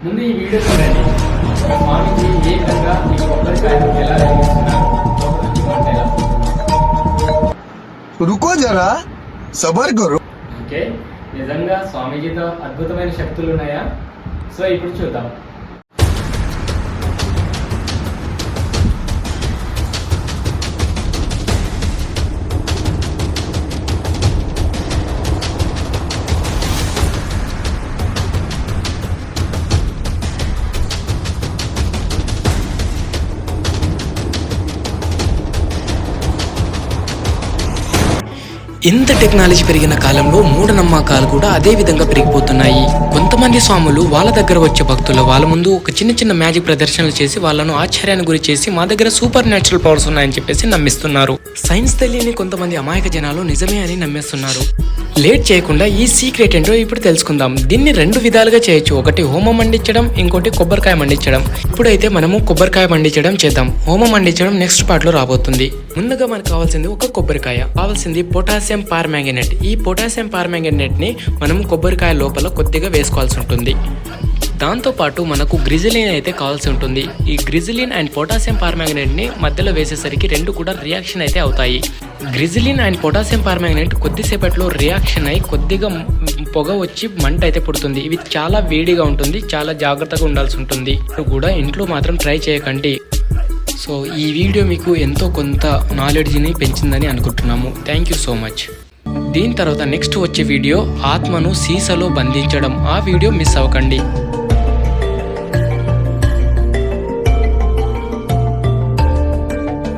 ముందు ఈ వీడియో చూడండి. ఒక స్వామికి ఏ విధంగా మీకు ఈ కొబ్బరికాయలు ఎలా వేస్తున్నారు రుకో జరా సబర్ గురు ఓకే. నిజంగా స్వామీజీతో అద్భుతమైన శక్తులు ఉన్నాయా? సో ఇప్పుడు చూద్దాం. ఇంత టెక్నాలజీ పెరిగిన కాలంలో మూఢనమ్మకాలు కూడా అదే విధంగా పెరిగిపోతున్నాయి. కొంతమంది స్వాములు వాళ్ళ దగ్గర వచ్చే భక్తులు వాళ్ళ ముందు ఒక చిన్న చిన్న మ్యాజిక్ ప్రదర్శనలు చేసి వాళ్ళను ఆశ్చర్యానికి గురి చేసి మా దగ్గర సూపర్ న్యాచురల్ పవర్స్ ఉన్నాయని చెప్పేసి నమ్మిస్తున్నారు. సైన్స్ తెలియని కొంతమంది అమాయక జనాలు నిజమే అని నమ్మేస్తున్నారు. లేట్ చేయకుండా ఈ సీక్రెట్ ఏంటో ఇప్పుడు తెలుసుకుందాం. దీన్ని రెండు విధాలుగా చేయొచ్చు. ఒకటి హోమం మండించడం ఇంకోటి కొబ్బరికాయ మండించడం. ఇప్పుడైతే మనము కొబ్బరికాయ మండించడం చేద్దాం. హోమం మండించడం నెక్స్ట్ పార్ట్లో రాబోతుంది. ముందుగా మనకు కావాల్సింది ఒక కొబ్బరికాయ కావాల్సింది పొటాషియం పార్మాంగనేట్. ఈ పొటాషియం పార్మాంగనేట్ని మనం కొబ్బరికాయ లోపల కొద్దిగా వేసుకోవాల్సి ఉంటుంది. దాంతో పాటు మనకు గ్రిజిలిన్ అయితే కావాల్సి ఉంటుంది. ఈ గ్రిజిలిన్ అండ్ పొటాషియం పార్మాంగనేట్ని మధ్యలో వేసేసరికి రెండు కూడా రియాక్షన్ అయితే అవుతాయి. గ్రిజిలిన్ అండ్ పొటాషియం పార్మాంగనేట్ కొద్దిసేపట్లో రియాక్షన్ అయి కొద్దిగా పొగ వచ్చి మంట అయితే పుడుతుంది. ఇవి చాలా వేడిగా ఉంటుంది చాలా జాగ్రత్తగా ఉండాల్సి ఉంటుంది. కూడా ఇంట్లో మాత్రం ట్రై చేయకండి. సో ఈ వీడియో మీకు ఎంతో కొంత నాలెడ్జ్ని పెంచిందని అనుకుంటున్నాము. థ్యాంక్ యూ సో మచ్ దీని తర్వాత నెక్స్ట్ వచ్చే వీడియో ఆత్మను సీసలో బంధించడం. ఆ వీడియో మిస్ అవ్వకండి.